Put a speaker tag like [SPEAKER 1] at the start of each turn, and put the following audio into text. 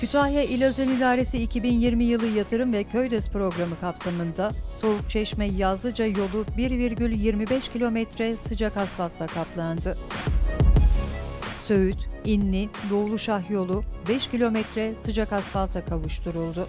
[SPEAKER 1] Kütahya İl Özel İdaresi 2020 yılı yatırım ve köydes programı kapsamında Soğukçeşme Yazlıca yolu 1,25 kilometre sıcak asfaltla kaplandı. Söğüt, İnli, Doğuluşah yolu 5 kilometre sıcak asfalta kavuşturuldu.